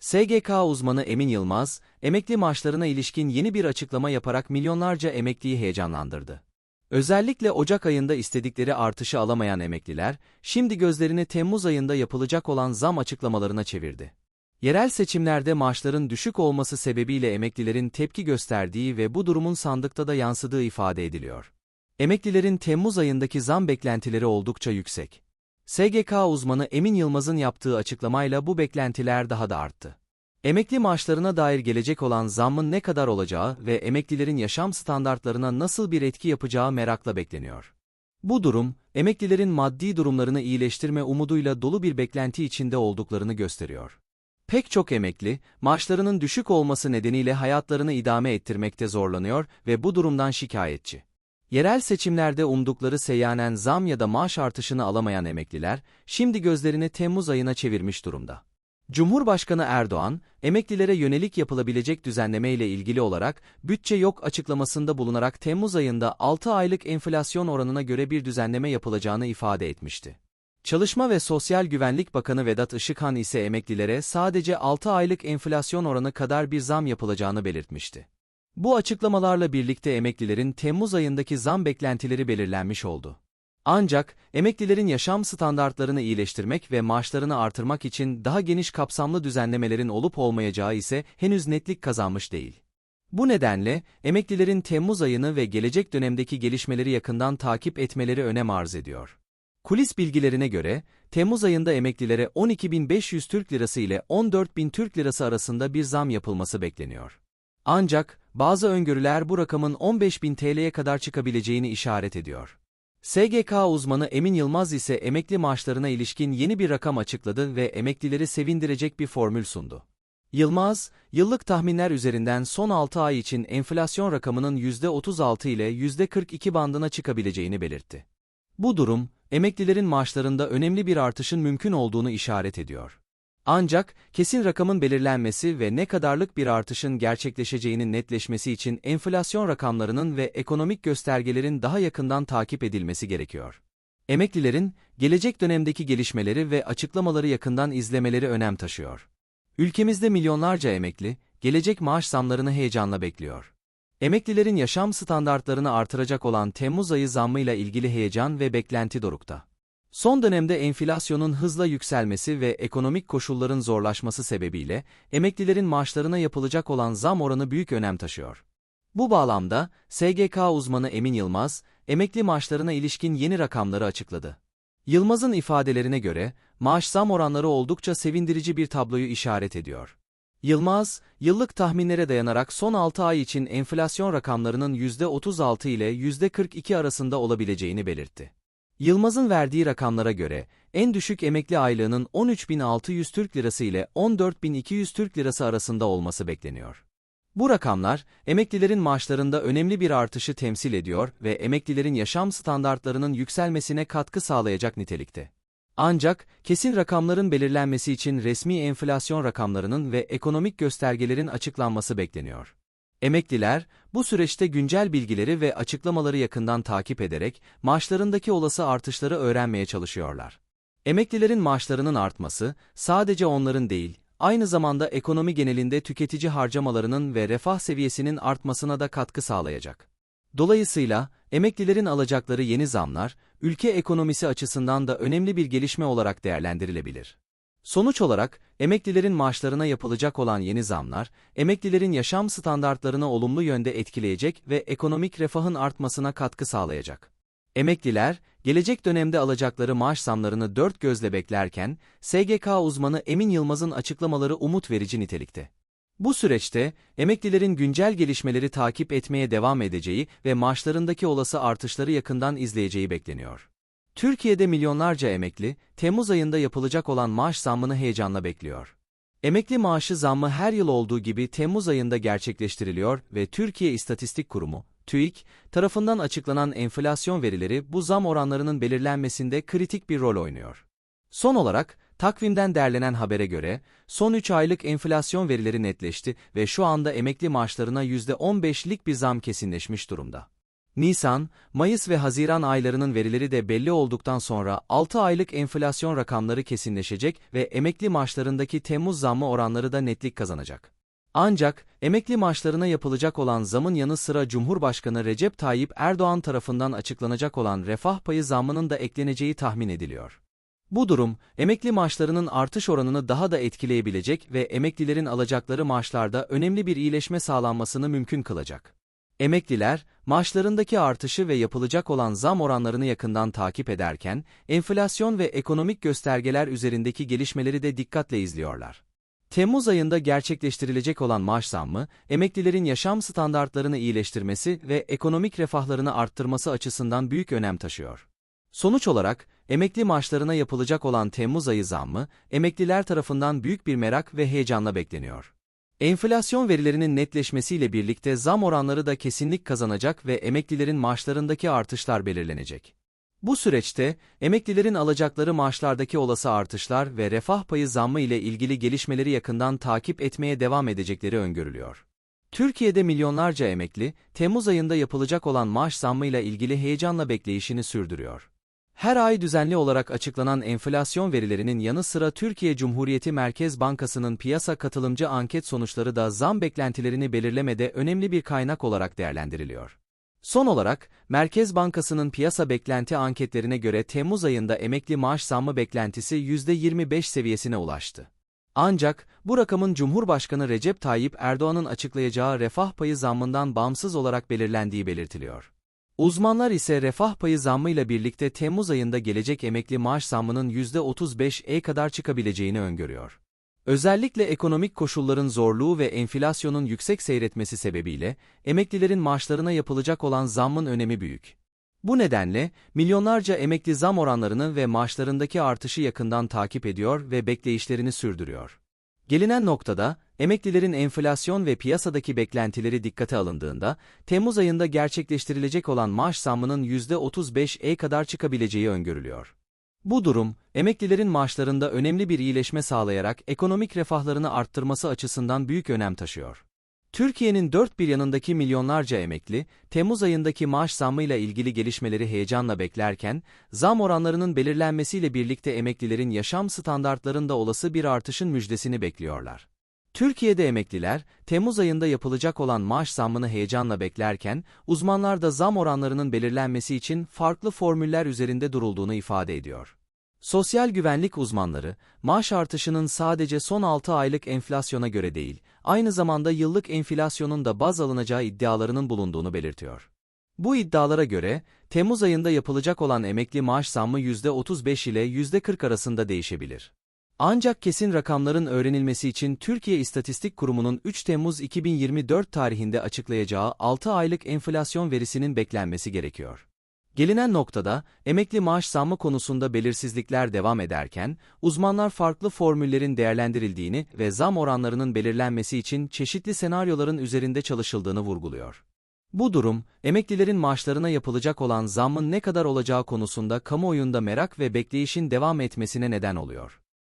SGK uzmanı Emin Yılmaz, emekli maaşlarına ilişkin yeni bir açıklama yaparak milyonlarca emekliyi heyecanlandırdı. Özellikle Ocak ayında istedikleri artışı alamayan emekliler, şimdi gözlerini Temmuz ayında yapılacak olan zam açıklamalarına çevirdi. Yerel seçimlerde maaşların düşük olması sebebiyle emeklilerin tepki gösterdiği ve bu durumun sandıkta da yansıdığı ifade ediliyor. Emeklilerin Temmuz ayındaki zam beklentileri oldukça yüksek. SGK uzmanı Emin Yılmaz'ın yaptığı açıklamayla bu beklentiler daha da arttı. Emekli maaşlarına dair gelecek olan zammın ne kadar olacağı ve emeklilerin yaşam standartlarına nasıl bir etki yapacağı merakla bekleniyor. Bu durum, emeklilerin maddi durumlarını iyileştirme umuduyla dolu bir beklenti içinde olduklarını gösteriyor. Pek çok emekli, maaşlarının düşük olması nedeniyle hayatlarını idame ettirmekte zorlanıyor ve bu durumdan şikayetçi. Yerel seçimlerde umdukları seyyanen zam ya da maaş artışını alamayan emekliler, şimdi gözlerini Temmuz ayına çevirmiş durumda. Cumhurbaşkanı Erdoğan, emeklilere yönelik yapılabilecek düzenleme ile ilgili olarak bütçe yok açıklamasında bulunarak Temmuz ayında 6 aylık enflasyon oranına göre bir düzenleme yapılacağını ifade etmişti. Çalışma ve Sosyal Güvenlik Bakanı Vedat Işıkhan ise emeklilere sadece 6 aylık enflasyon oranı kadar bir zam yapılacağını belirtmişti. Bu açıklamalarla birlikte emeklilerin Temmuz ayındaki zam beklentileri belirlenmiş oldu. Ancak, emeklilerin yaşam standartlarını iyileştirmek ve maaşlarını artırmak için daha geniş kapsamlı düzenlemelerin olup olmayacağı ise henüz netlik kazanmış değil. Bu nedenle, emeklilerin Temmuz ayını ve gelecek dönemdeki gelişmeleri yakından takip etmeleri önem arz ediyor. Kulis bilgilerine göre, Temmuz ayında emeklilere 12.500 Türk Lirası ile 14.000 Türk Lirası arasında bir zam yapılması bekleniyor. Ancak, bazı öngörüler bu rakamın 15.000 TL'ye kadar çıkabileceğini işaret ediyor. SGK uzmanı Emin Yılmaz ise emekli maaşlarına ilişkin yeni bir rakam açıkladı ve emeklileri sevindirecek bir formül sundu. Yılmaz, yıllık tahminler üzerinden son 6 ay için enflasyon rakamının %36 ile %42 bandına çıkabileceğini belirtti. Bu durum, emeklilerin maaşlarında önemli bir artışın mümkün olduğunu işaret ediyor. Ancak, kesin rakamın belirlenmesi ve ne kadarlık bir artışın gerçekleşeceğinin netleşmesi için enflasyon rakamlarının ve ekonomik göstergelerin daha yakından takip edilmesi gerekiyor. Emeklilerin, gelecek dönemdeki gelişmeleri ve açıklamaları yakından izlemeleri önem taşıyor. Ülkemizde milyonlarca emekli, gelecek maaş zamlarını heyecanla bekliyor. Emeklilerin yaşam standartlarını artıracak olan Temmuz ayı zammıyla ilgili heyecan ve beklenti dorukta. Son dönemde enflasyonun hızla yükselmesi ve ekonomik koşulların zorlaşması sebebiyle emeklilerin maaşlarına yapılacak olan zam oranı büyük önem taşıyor. Bu bağlamda SGK uzmanı Emin Yılmaz, emekli maaşlarına ilişkin yeni rakamları açıkladı. Yılmaz'ın ifadelerine göre, maaş zam oranları oldukça sevindirici bir tabloyu işaret ediyor. Yılmaz, yıllık tahminlere dayanarak son 6 ay için enflasyon rakamlarının %36 ile %42 arasında olabileceğini belirtti. Yılmaz'ın verdiği rakamlara göre, en düşük emekli aylığının 13.600 Türk Lirası ile 14.200 Türk Lirası arasında olması bekleniyor. Bu rakamlar, emeklilerin maaşlarında önemli bir artışı temsil ediyor ve emeklilerin yaşam standartlarının yükselmesine katkı sağlayacak nitelikte. Ancak, kesin rakamların belirlenmesi için resmi enflasyon rakamlarının ve ekonomik göstergelerin açıklanması bekleniyor. Emekliler, bu süreçte güncel bilgileri ve açıklamaları yakından takip ederek maaşlarındaki olası artışları öğrenmeye çalışıyorlar. Emeklilerin maaşlarının artması, sadece onların değil, aynı zamanda ekonomi genelinde tüketici harcamalarının ve refah seviyesinin artmasına da katkı sağlayacak. Dolayısıyla, emeklilerin alacakları yeni zamlar, ülke ekonomisi açısından da önemli bir gelişme olarak değerlendirilebilir. Sonuç olarak, emeklilerin maaşlarına yapılacak olan yeni zamlar, emeklilerin yaşam standartlarını olumlu yönde etkileyecek ve ekonomik refahın artmasına katkı sağlayacak. Emekliler, gelecek dönemde alacakları maaş zamlarını dört gözle beklerken, SGK uzmanı Emin Yılmaz'ın açıklamaları umut verici nitelikte. Bu süreçte, emeklilerin güncel gelişmeleri takip etmeye devam edeceği ve maaşlarındaki olası artışları yakından izleyeceği bekleniyor. Türkiye'de milyonlarca emekli, Temmuz ayında yapılacak olan maaş zammını heyecanla bekliyor. Emekli maaşı zammı her yıl olduğu gibi Temmuz ayında gerçekleştiriliyor ve Türkiye İstatistik Kurumu, TÜİK, tarafından açıklanan enflasyon verileri bu zam oranlarının belirlenmesinde kritik bir rol oynuyor. Son olarak, takvimden derlenen habere göre, son 3 aylık enflasyon verileri netleşti ve şu anda emekli maaşlarına %15'lik bir zam kesinleşmiş durumda. Nisan, Mayıs ve Haziran aylarının verileri de belli olduktan sonra 6 aylık enflasyon rakamları kesinleşecek ve emekli maaşlarındaki Temmuz zammı oranları da netlik kazanacak. Ancak, emekli maaşlarına yapılacak olan zamın yanı sıra Cumhurbaşkanı Recep Tayyip Erdoğan tarafından açıklanacak olan refah payı zammının da ekleneceği tahmin ediliyor. Bu durum, emekli maaşlarının artış oranını daha da etkileyebilecek ve emeklilerin alacakları maaşlarda önemli bir iyileşme sağlanmasını mümkün kılacak. Emekliler, maaşlarındaki artışı ve yapılacak olan zam oranlarını yakından takip ederken, enflasyon ve ekonomik göstergeler üzerindeki gelişmeleri de dikkatle izliyorlar. Temmuz ayında gerçekleştirilecek olan maaş zammı, emeklilerin yaşam standartlarını iyileştirmesi ve ekonomik refahlarını arttırması açısından büyük önem taşıyor. Sonuç olarak, emekli maaşlarına yapılacak olan Temmuz ayı zammı, emekliler tarafından büyük bir merak ve heyecanla bekleniyor. Enflasyon verilerinin netleşmesiyle birlikte zam oranları da kesinlik kazanacak ve emeklilerin maaşlarındaki artışlar belirlenecek. Bu süreçte, emeklilerin alacakları maaşlardaki olası artışlar ve refah payı zammı ile ilgili gelişmeleri yakından takip etmeye devam edecekleri öngörülüyor. Türkiye'de milyonlarca emekli, Temmuz ayında yapılacak olan maaş zammıyla ilgili heyecanla bekleyişini sürdürüyor. Her ay düzenli olarak açıklanan enflasyon verilerinin yanı sıra Türkiye Cumhuriyeti Merkez Bankası'nın piyasa katılımcı anket sonuçları da zam beklentilerini belirlemede önemli bir kaynak olarak değerlendiriliyor. Son olarak, Merkez Bankası'nın piyasa beklenti anketlerine göre Temmuz ayında emekli maaş zammı beklentisi %25 seviyesine ulaştı. Ancak, bu rakamın Cumhurbaşkanı Recep Tayyip Erdoğan'ın açıklayacağı refah payı zammından bağımsız olarak belirlendiği belirtiliyor. Uzmanlar ise refah payı zammıyla birlikte Temmuz ayında gelecek emekli maaş zammının %35'e kadar çıkabileceğini öngörüyor. Özellikle ekonomik koşulların zorluğu ve enflasyonun yüksek seyretmesi sebebiyle, emeklilerin maaşlarına yapılacak olan zammın önemi büyük. Bu nedenle, milyonlarca emekli zam oranlarını ve maaşlarındaki artışı yakından takip ediyor ve bekleyişlerini sürdürüyor. Gelinen noktada, emeklilerin enflasyon ve piyasadaki beklentileri dikkate alındığında, Temmuz ayında gerçekleştirilecek olan maaş zammının %35'e kadar çıkabileceği öngörülüyor. Bu durum, emeklilerin maaşlarında önemli bir iyileşme sağlayarak ekonomik refahlarını arttırması açısından büyük önem taşıyor. Türkiye'nin dört bir yanındaki milyonlarca emekli, Temmuz ayındaki maaş zammıyla ilgili gelişmeleri heyecanla beklerken, zam oranlarının belirlenmesiyle birlikte emeklilerin yaşam standartlarında olası bir artışın müjdesini bekliyorlar. Türkiye'de emekliler, Temmuz ayında yapılacak olan maaş zammını heyecanla beklerken, uzmanlar da zam oranlarının belirlenmesi için farklı formüller üzerinde durulduğunu ifade ediyor. Sosyal güvenlik uzmanları, maaş artışının sadece son 6 aylık enflasyona göre değil, aynı zamanda yıllık enflasyonun da baz alınacağı iddialarının bulunduğunu belirtiyor. Bu iddialara göre, Temmuz ayında yapılacak olan emekli maaş zammı %35 ile %40 arasında değişebilir. Ancak kesin rakamların öğrenilmesi için Türkiye İstatistik Kurumu'nun 3 Temmuz 2024 tarihinde açıklayacağı 6 aylık enflasyon verisinin beklenmesi gerekiyor. Gelinen noktada, emekli maaş zammı konusunda belirsizlikler devam ederken, uzmanlar farklı formüllerin değerlendirildiğini ve zam oranlarının belirlenmesi için çeşitli senaryoların üzerinde çalışıldığını vurguluyor. Bu durum, emeklilerin maaşlarına yapılacak olan zammın ne kadar olacağı konusunda kamuoyunda merak ve bekleyişin devam etmesine neden oluyor.